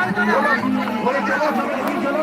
চলো চলো চলো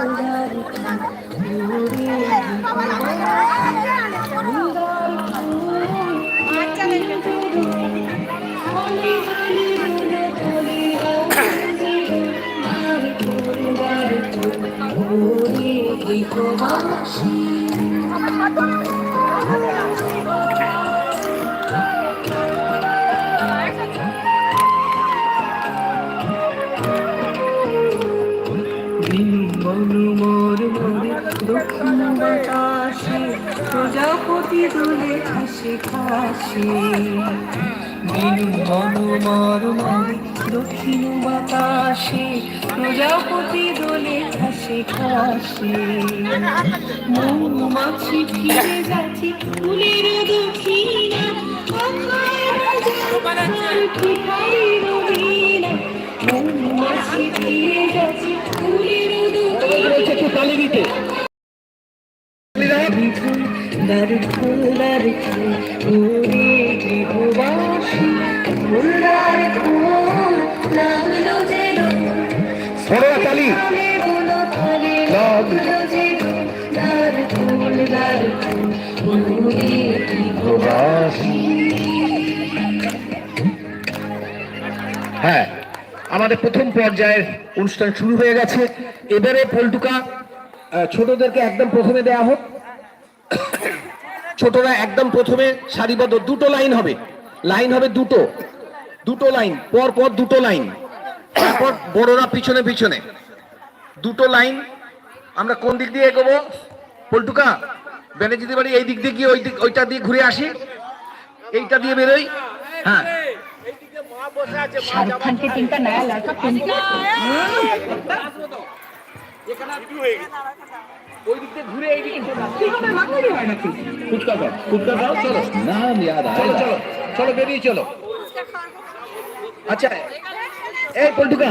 সাক্ষী ভগবান মনুমোর মোরে প্রজাপতি দোলে খাসে খাসে। মনুমোর মোরে দক্ষিণ বাতাসে, প্রজাপতি দোলে খাসে খাসে। মৌমাছি ফিরে যাচ্ছে ফুলের দক্ষিণা মৌমাছি ফিরে যাচ্ছে ফুলের দক্ষিণা বড় তালি হ্যাঁ আমাদের প্রথম পর্যায়ের অনুষ্ঠান শুরু হয়ে গেছে। এবারে পল্টুকা ছোটদেরকে একদম প্রথমে দেয়া হোক। ছোটরা একদম প্রথমে সারিবদ্ধ, দুটো লাইন হবে। লাইন হবে দুটো। দুটো লাইন পর পর দুটো লাইন। তারপর বড়রা পিছনে পিছনে। দুটো লাইন আমরা কোন দিক দিয়ে এগোবো? পল্টুকা বেনেজিদি বাড়ি এই দিক দিয়ে গিয়ে ওই দিক ওইটা দিয়ে ঘুরে আসি। এইটা দিয়ে বেরোই। হ্যাঁ। আচ্ছা এই পল্টুকা।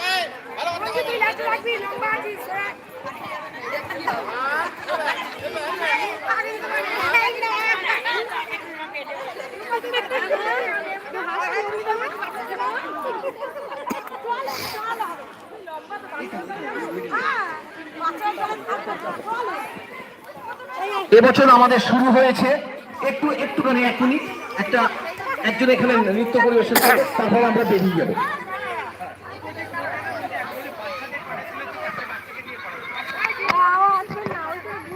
হ্যাঁ। এবছর আমাদের শুরু হয়েছে একটু, একটুখানি এক মিনিট একটা, একজন এখানে নৃত্য পরিবেশন করবে তারপর আমরা বেরিয়ে যাব।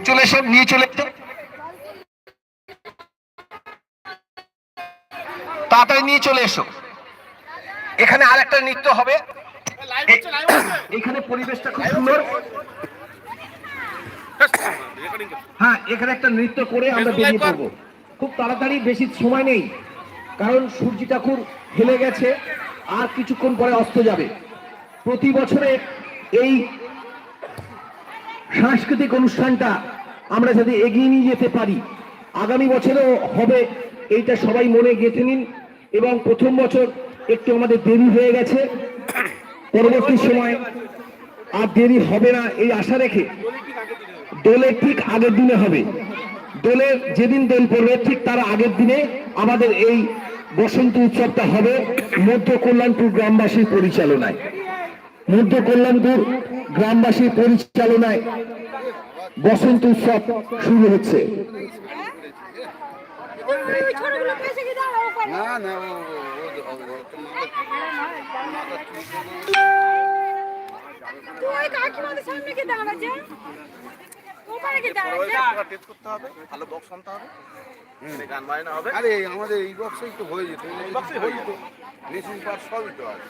চলে এসো, নিয়ে চলে তাড়াতাড়ি নিয়ে চলে এসো। এখানে আর একটা নৃত্য হবে। এখানে পরিবেশটা খুব সুন্দর। হ্যাঁ এখানে একটা নৃত্য করে আমরা বেরিয়ে পড়ব। খুব তাড়াতাড়ি বেশি সময় নেই, কারণ সূর্য ঠাকুর হেলে গেছে, আর কিছুক্ষণ পরে অস্ত যাবে। প্রতি বছরে এই সাংস্কৃতিক অনুষ্ঠানটা আমরা যদি এগিয়ে নিয়ে যেতে পারি, আগামী বছরেও হবে, এইটা সবাই মনে গেঁথে নিন, এবং প্রথম বছর একটু আমাদের দেরি হয়ে গেছে, পরবর্তী সময় আর দেরি হবে না, এই আশা রেখে দোলের ঠিক আগের দিনে হবে। দোলের যেদিন দোল পড়বে, ঠিক তার আগের দিনে আমাদের এই বসন্ত উৎসবটা হবে মধ্য কল্যাণপুর গ্রামবাসীর পরিচালনায়। মধ্য কল্যাণপুর গ্রামবাসীর পরিচালনায় বসন্ত উৎসব শুরু হচ্ছে। তুই কাকিমাদের সামনে টেস্ট করতে হবে ভালো বক্স আনতে হবে গান বাজনা হবে। আরে আমাদের এই বক্সেই তো হয়ে যেত এই বক্সে হয়ে যেত। মেশিন পার্ট সবই তো আছে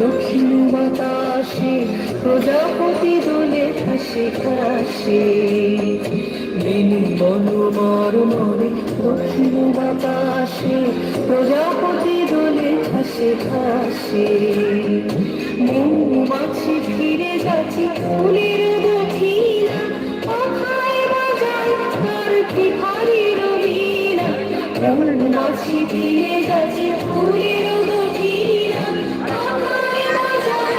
দক্ষিণ বাতাসে প্রজাপতি দোলে হাসে হাসে বেনু বন মর মরে দক্ষিণ বাতাসে প্রজাপতি ফিরে যাচ্ছে ফুলের দক্ষিণা পাখায় যাচ্ছে ফুলের দক্ষিণা পাখায় বাজায়